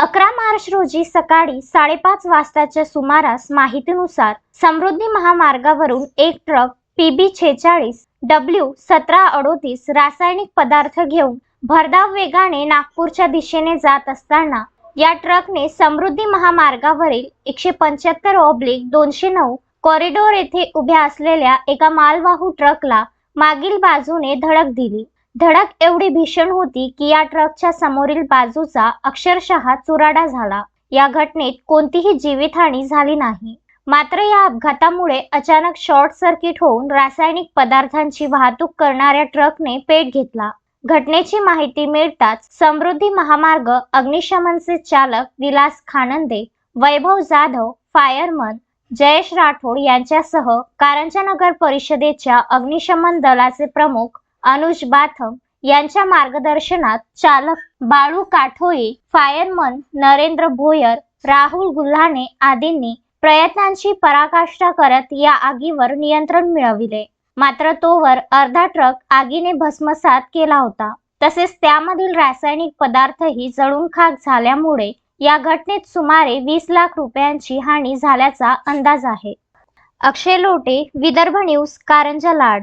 अकरा मार्च रोजी सकाळी साडेपाच वाजताच्या सुमारास माहितीनुसार समृद्धी महामार्गावरून एक ट्रक पीबी छेचाळीस डब्ल्यू सतरा अडोतीस रासायनिक पदार्थ घेऊन भरधाव वेगाने नागपूरच्या दिशेने जात असताना या ट्रकने समृद्धी महामार्गावरील एकशे पंच्याहत्तर ऑब्लिक दोनशे नऊ कॉरिडोर येथे उभ्या असलेल्या एका मालवाहू ट्रकला मागील बाजूने धडक दिली. धडक एवढी भीषण होती की या ट्रकच्या समोरील बाजूचा अक्षरशः चुराडा झाला. या घटनेत कोणतीही जीवितहानी झाली नाही. मात्र या अपघातामुळे अचानक शॉर्ट सर्किट होऊन रासायनिक पदार्थांची वाहतूक करणाऱ्या ट्रकने पेट घेतला. घटनेची माहिती मिळताच समृद्धी महामार्ग अग्निशमनचे चालक विलास खानंदे वैभव जाधव फायरमन जयेश राठोड यांच्यासह कारंजा नगर परिषदेच्या अग्निशमन दलाचे प्रमुख अनुज बाथम यांच्या मार्गदर्शनात चालक बाळू काठोई फायरमन नरेंद्र भोयर राहुल गुल्हाने आदींनी प्रयत्नांची पराकाष्ठा करत या आगीवर नियंत्रण मिळविले. मात्र तोवर अर्धा ट्रक आगीने भस्मसात केला होता. तसेच त्यामधील रासायनिक पदार्थही जळून खाक झाल्यामुळे या घटनेत सुमारे वीस लाख रुपयांची हानी झाल्याचा अंदाज आहे. अक्षय लोटे विदर्भ न्यूज कारंजा लाड.